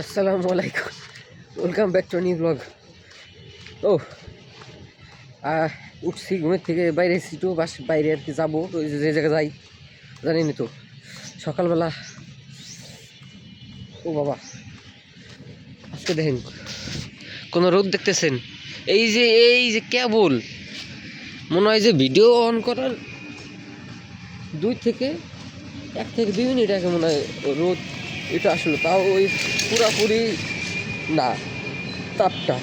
আসসালামু আলাইকুম। Welcome back to new blog ও উঠছি ঘুমের থেকে, বাইরে এসেছি তো, বাস, বাইরে আর কি যাব। যে জায়গায় যাই, জানিনি তো। সকালবেলা, ও বাবা, আজকে দেখেন, কোনো রোদ দেখতেছেন? এই যে এই যে, কেবল। মনে হয় যে ভিডিও অন করার দুই থেকে, এক থেকে দুই মিনিট আগে মনে হয় রোদ এটা আসলে, তাও ওই পুরাপুরি না, তাপটা।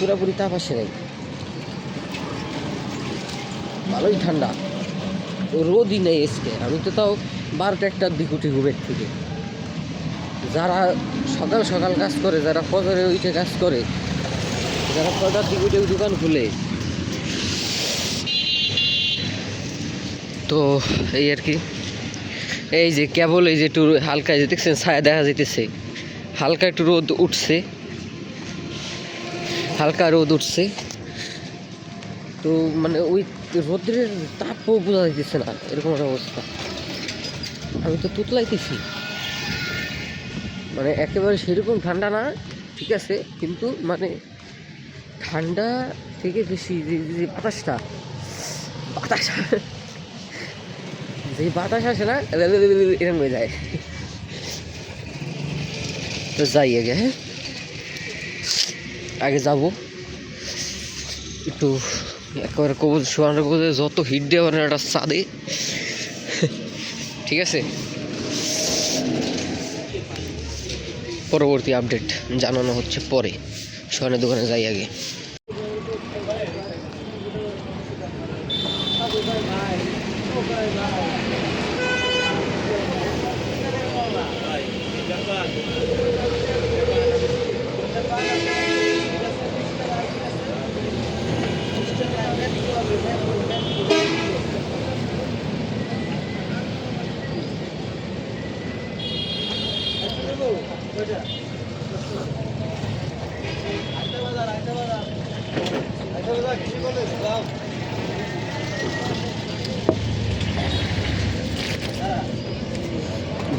পুরাপুরি তাপ আসে নাই। ভালোই ঠান্ডা। রোদই নেই এসকে আমি তো তাও বারোটা একটার দিক উঠি ঘুমের থেকে। যারা সকাল সকাল কাজ করে, যারা ফজরে উঠে কাজ করে, যারা ছটার দিকে উঠে দোকান খুলে। তো এই আর কি। এই যে কেবল এই যে একটু হালকা যে দেখছেন ছায়া দেখা যাইতেছে। হালকা একটু রোদ উঠছে। হালকা রোদ উঠছে। তো মানে ওই রোদ্রের তাপও বোঝা যাইতেছে না, এরকম একটা অবস্থা। আমি তো তুতলাইতেছি। মানে একেবারে সেরকম ঠান্ডা না, ঠিক আছে, কিন্তু মানে ঠান্ডা থেকে বেশি যে বাতাসটা বাতাস যে বাতাস আসে না এরকম হয়ে যায়। তো যাই আগে হ্যাঁ? আগে যাব। একটু একেবারে কবুল সোয়ানের কবুল যত হিট দেওয়া পারে একটা চাঁদে ঠিক আছে? পরবর্তী আপডেট জানানো হচ্ছে পরে। সোয়ানের দোকানে যাই আগে।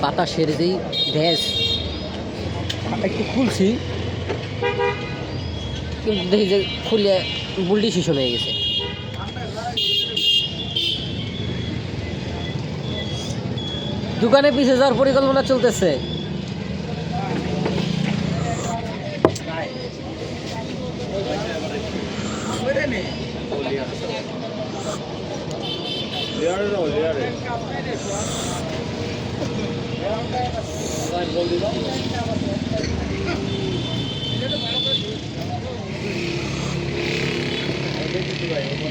বাতাসের যেই ভ্যাস একটু খুলছি। কিন্তু দেখি যে খুলে বুলটি শিশন হয়ে গেছে। দোকানে পিছিয়ে যাওয়ার পরিকল্পনা চলতেছে।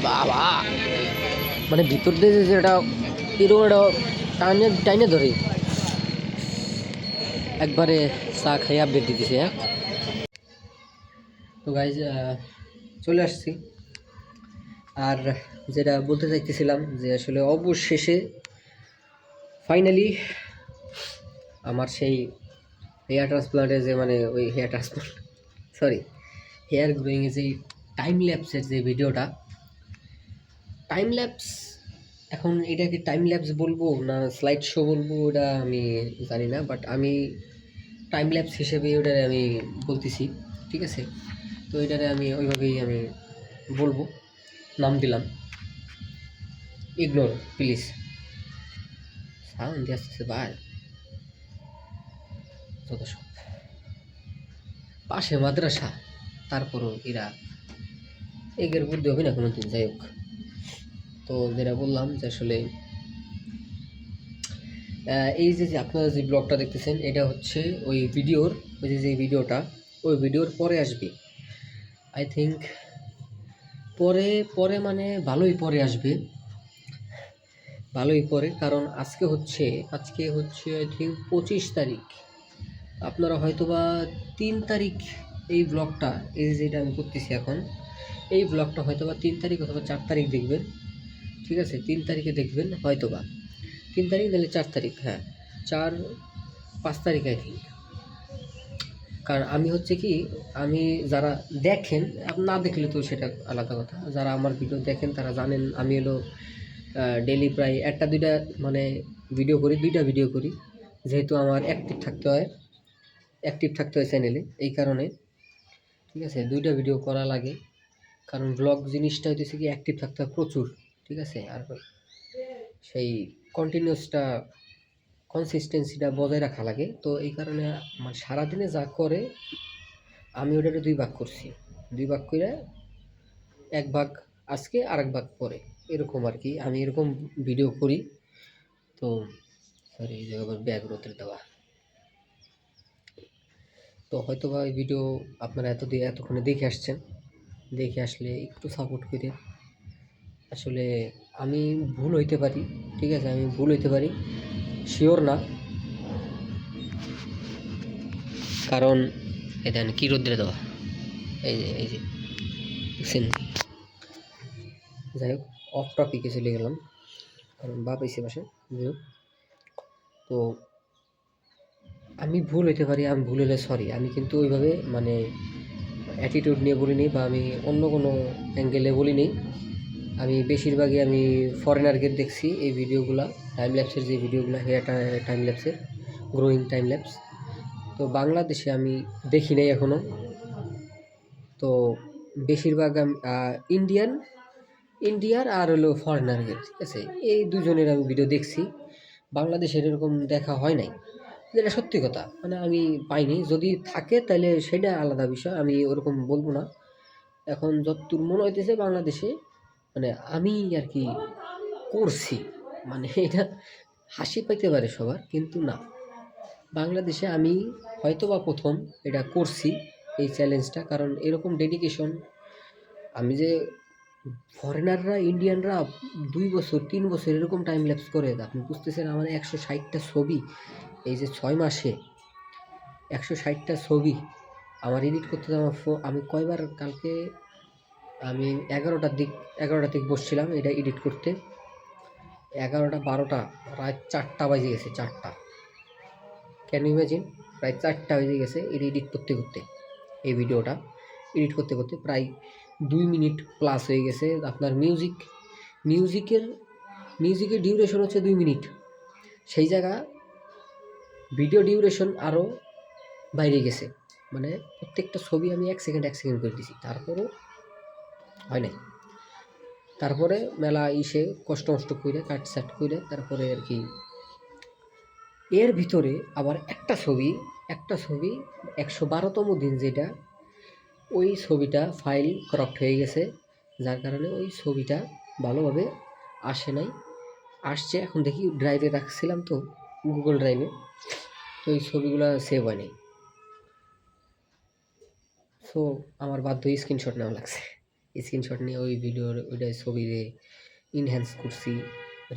বাবা। মানে ভিতর দিয়ে যে যেটা এরকম একটা টাইনে টাইনে ধরে। একবারে চা খাই আপডেট দিতেছে হ্যাঁ? তো গাইজ চলে আসছি। আর যেটা বলতে চাইতেছিলাম যে আসলে অবশেষে ফাইনালি আমার সেই হেয়ার ট্রান্সপ্লান্টে যে মানে ওই হেয়ার ট্রান্সপ্লান্ট সরি হেয়ার গ্রোয়িংয়ে যে টাইম ল্যাপসের যে ভিডিওটা টাইম ল্যাপস এখন এটাকে টাইম ল্যাপস বলব না স্লাইড শো বলব ওটা আমি জানি না বাট আমি টাইম ল্যাপস হিসেবে ওটা আমি বলতেছি, ঠিক আছে? তো এটারে আমি ওইভাবেই আমি বলব। নাম দিলাম। ইগনোর প্লিজ সাউন্ড দিয়ে আসতেছে সব। পাশে মাদ্রাসা, তারপরও এরা এগের বুদ্ধি হবে না কোনো দিন যাই হোক। তো যেটা বললাম যে আসলে এই যে যে আপনারা যে ব্লগটা দেখতেছেন, এটা হচ্ছে ওই ভিডিওর, ওই যে যে ভিডিওটা, ওই ভিডিওর পরে আসবে। আই থিঙ্ক পরে পরে মানে ভালোই পরে আসবে। ভালোই পরে, কারণ আজকে হচ্ছে আজকে হচ্ছে, আই থিঙ্ক পঁচিশ তারিখ। আপনারা হয়তোবা তিন তারিখ এই ব্লগটা এই যেটা আমি করতেছি এখন, এই ব্লগটা হয়তোবা তিন তারিখ অথবা চার তারিখ দেখবেন। ঠিক আছে? তিন তারিখে দেখবেন হয়তোবা। তিন তারিখ নাহলে চার তারিখ হ্যাঁ। চার, পাঁচ তারিখ, আই থিঙ্ক। কারণ আমি হচ্ছে কি, আমি যারা দেখেন না দেখলে তো সেটা আলাদা কথা। যারা আমার ভিডিও দেখেন, তারা জানেন আমি হলো ডেলি প্রায় একটা, দুইটা মানে ভিডিও করি, দুইটা ভিডিও করি। যেহেতু আমার অ্যাক্টিভ থাকতে হয় অ্যাক্টিভ থাকতে হয় চ্যানেলে এই কারণে। ঠিক আছে? দুইটা ভিডিও করা লাগে। কারণ ব্লগ জিনিসটা হইতেছে কি অ্যাক্টিভ থাকতে হয় প্রচুর। ঠিক আছে? আর সেই কন্টিনিউসটা কনসিস্টেন্সিটা বজায় রাখা লাগে। তো এই কারণে মানে সারাদিনে যা করে, আমি ওটাকে দুই ভাগ করছি। দুই ভাগ করে এক ভাগ আজকে আর এক ভাগ পরে। এরকম আর কি। আমি এরকম ভিডিও করি। তো সরি এই জায়গায় ব্যাগ দেওয়া। তো হয়তো বা এই ভিডিও আপনারা এত দিয়ে, এতক্ষণে দেখে আসছেন। দেখে আসলে একটু সাপোর্ট করে আসলে আমি ভুল হইতে পারি। ঠিক আছে, আমি ভুল হইতে পারি। শিওর না। কারণ এই দেন কী রোদ্রে দেওয়া? এই যে এই যে দেখছেন যাই হোক অফ টপিকে চলে গেলাম। কারণ বাপ এসে পাশে যাই হোক। তো আমি ভুল হইতে পারি, আমি ভুল হলে সরি আমি কিন্তু ওইভাবে মানে অ্যাটিটিউড নিয়ে বলিনি বা আমি অন্য কোনো অ্যাঙ্গেলে বলিনি। আমি বেশিরভাগই আমি ফরেনারকে দেখছি এই ভিডিওগুলা টাইম ল্যাপসের যে ভিডিওগুলো হেয়ার টাইম ল্যাপসের গ্রোয়িং টাইম ল্যাপস তো বাংলাদেশে আমি দেখি নাই এখনও তো বেশিরভাগ আমি ইন্ডিয়ান ইন্ডিয়ার আর হলো ফরেনারদের ঠিক আছে? এই দুজনের আমি ভিডিও দেখছি। বাংলাদেশের এরকম দেখা হয় নাই। যেটা সত্যি কথা মানে আমি পাইনি। যদি থাকে তাহলে সেটা আলাদা বিষয়, আমি ওরকম বলব না। এখন যতদূর মনে হইতেছে বাংলাদেশে মানে আমি আর কি করছি। মানে এটা হাসি পাইতে পারে সবার, কিন্তু না। বাংলাদেশে আমি হয়তো বা প্রথম এটা করছি, এই চ্যালেঞ্জটা কারণ এরকম ডেডিকেশন আমি যে ফরেনাররা ইন্ডিয়ানরা দুই বছর, তিন বছর এরকম টাইম ল্যাপস করে, আপনি বুঝতেছেন আমার একশো ষাটটা ছবি, এই যে ছয় মাসে একশো ষাটটা ছবি, আমার এডিট করতে আমার আমি কয়বার কালকে আমি এগারোটার দিক এগারোটার দিক বসছিলাম এটা এডিট করতে। এগারোটা, বারোটা, প্রায় চারটা বাজে গেছে, চারটা। ক্যান ইমাজিন প্রায় চারটা বেজে গেছে এটা এডিট করতে করতে, এই ভিডিওটা এডিট করতে করতে প্রায় দুই মিনিট প্লাস হয়ে গেছে। আপনার মিউজিক মিউজিকের মিউজিকের ডিউরেশন হচ্ছে দুই মিনিট। সেই জায়গা ভিডিও ডিউরেশন আরও বাইরে গেছে। মানে প্রত্যেকটা ছবি আমি এক সেকেন্ড এক সেকেন্ড করে দিছি। তারপরও হয় নাই। তারপরে মেলা ইসে কষ্ট মষ্ট করে কাট সাট করে তারপরে আর কি এর ভিতরে আবার একটা ছবি একটা ছবি একশো বারোতম দিন যেটা, ওই ছবিটা ফাইল করপ্ট হয়ে গেছে, যার কারণে ওই ছবিটা ভালোভাবে আসে নাই। আসছে এখন দেখি ড্রাইভে রাখছিলাম তো গুগল ড্রাইভে তো ওই ছবিগুলো সেভ হয় নাই। সো আমার বাধ্য স্ক্রিনশট নেওয়া লাগছে। স্ক্রিনশট নিয়ে ওই ভিডিওর ওইটা ছবিতে ইনহ্যান্স করছি।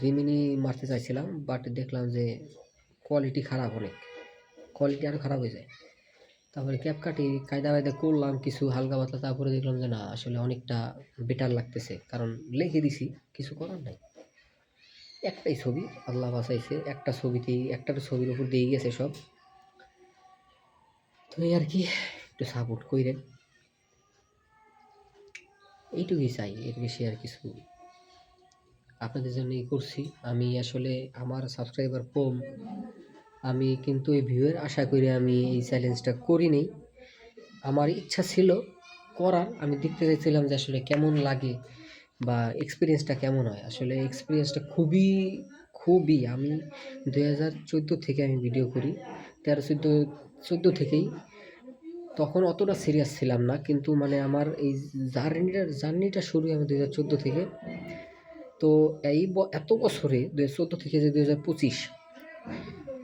রিমিনি মারতে চাইছিলাম বাট দেখলাম যে কোয়ালিটি খারাপ অনেক। কোয়ালিটি আরও খারাপ হয়ে যায়। তারপরে ক্যাপ কাটি কায়দা কায়দা করলাম কিছু হালকা পাতলা, তারপরে দেখলাম যে না, আসলে অনেকটা বেটার লাগতেছে। কারণ লিখে দিছি, কিছু করার নাই। একটাই ছবি, আল্লাহ বাসাইছে একটা ছবিতেই একটা ছবির উপর দিয়ে গেছে সব। তো আর কি, একটু সাপোর্ট কইরেন। এইটুকুই চাই এর বেশি আর কিছু। আপনাদের জন্যই করছি। আমি আসলে আমার সাবস্ক্রাইবার কম। আমি কিন্তু এই ভিউয়ের আশা করে আমি এই চ্যালেঞ্জটা করি করিনি আমার ইচ্ছা ছিল করার। আমি দেখতে চাইছিলাম যে আসলে কেমন লাগে বা এক্সপিরিয়েন্সটা কেমন হয়। আসলে এক্সপিরিয়েন্সটা খুবই খুবই। আমি দু হাজার চোদ্দ থেকে আমি ভিডিও করি। তেরো, চোদ্দ চোদ্দ থেকেই তখন অতটা সিরিয়াস ছিলাম না, কিন্তু মানে আমার এই জার্নিটা জার্নিটা শুরু আমি দু হাজার চোদ্দ থেকে। তো এই এত বছরে দু হাজার চোদ্দ থেকে যে দু হাজার পঁচিশ,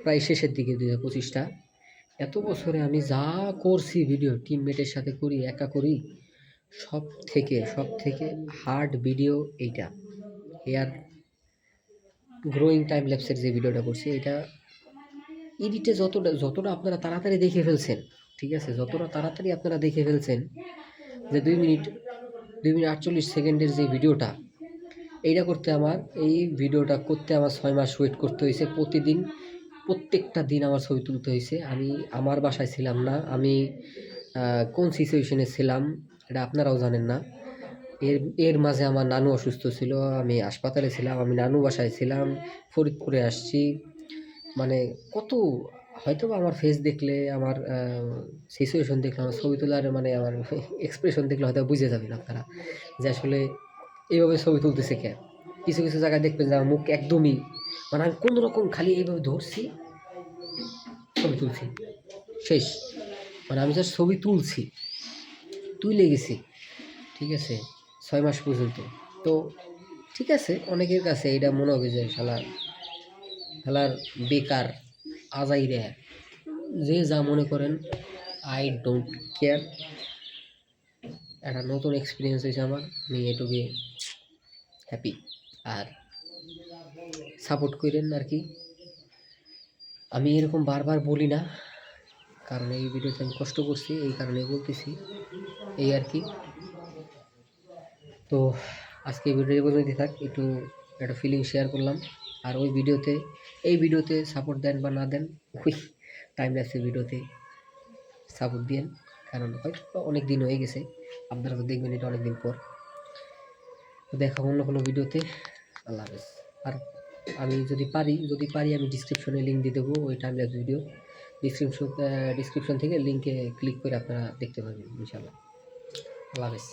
প্রায় শেষের দিকে দু হাজার পঁচিশটা, এত বছরে আমি যা করছি ভিডিও টিমমেটের সাথে করি, একা করি, সব থেকে সব থেকে হার্ড ভিডিও এইটা। হেয়ার গ্রোয়িং টাইম ল্যাপসের যে ভিডিওটা করছি, এটা এডিটে যতটা যতটা আপনারা তাড়াতাড়ি দেখে ফেলছেন ঠিক আছে? যতটা তাড়াতাড়ি আপনারা দেখে ফেলছেন যে দুই মিনিট দুই মিনিট আটচল্লিশ সেকেন্ডের যে ভিডিওটা এইটা করতে আমার এই ভিডিওটা করতে আমার ছয় মাস ওয়েট করতে হয়েছে। প্রতিদিন প্রত্যেকটা দিন আমার ছবি তুলতে হয়েছে। আমি আমার বাসায় ছিলাম না আমি কোন সিচুয়েশনে ছিলাম এটা আপনারাও জানেন না। এর এর মাঝে আমার নানু অসুস্থ ছিল আমি হাসপাতালে ছিলাম আমি নানু বাসায় ছিলাম ফরিদপুরে আসছি। মানে কত হয়তো আমার ফেস দেখলে, আমার সিচুয়েশন দেখলে, আমার ছবি তোলার মানে আমার এক্সপ্রেশন দেখলে হয়তো বুঝে যাবেন আপনারা যে আসলে এইভাবে ছবি তুলতেছে কে। কিছু কিছু জায়গায় দেখবেন যে আমার মুখ একদমই মানে আমি কোনো রকম খালি এইভাবে ধরছি, ছবি তুলছি, শেষ। মানে আমি জাস্ট ছবি তুলছি তুলে গেছি, ঠিক আছে, ছয় মাস পর্যন্ত। তো ঠিক আছে, অনেকের কাছে এটা মনে হবে যে শালার শালার বেকার। আজাই রে। যে যা মনে করেন আই ডোন্ট কেয়ার একটা নতুন এক্সপিরিয়েন্স হয়েছে আমার, আমি এটুকু হ্যাপি আর সাপোর্ট করেন আর কি। আমি এরকম বারবার বলি না, কারণ এই ভিডিওতে আমি কষ্ট করছি, এই কারণে বলতেছি, এই আর কি। তো আজকে ভিডিও পর্যন্ত থাক, একটু একটা ফিলিং শেয়ার করলাম। আর ওই ভিডিওতে, এই ভিডিওতে সাপোর্ট দেন বা না দেন ওই টাইম লাগছে ভিডিওতে সাপোর্ট দিয়েন। কারণ অনেক দিন হয়ে গেছে, আপনারা তো দেখবেন এটা অনেক দিন পর দেখা অন্য কোনো ভিডিওতে। আল্লাহ হাফেজ। আর আমি যদি পারি যদি পারি আমি ডিসক্রিপশনে লিঙ্ক দিয়ে দেবো ওই time lapse video description description থেকে লিঙ্কে ক্লিক করে আপনারা দেখতে পারবেন ইনশাল্লাহ আল্লাহ হাফেজ।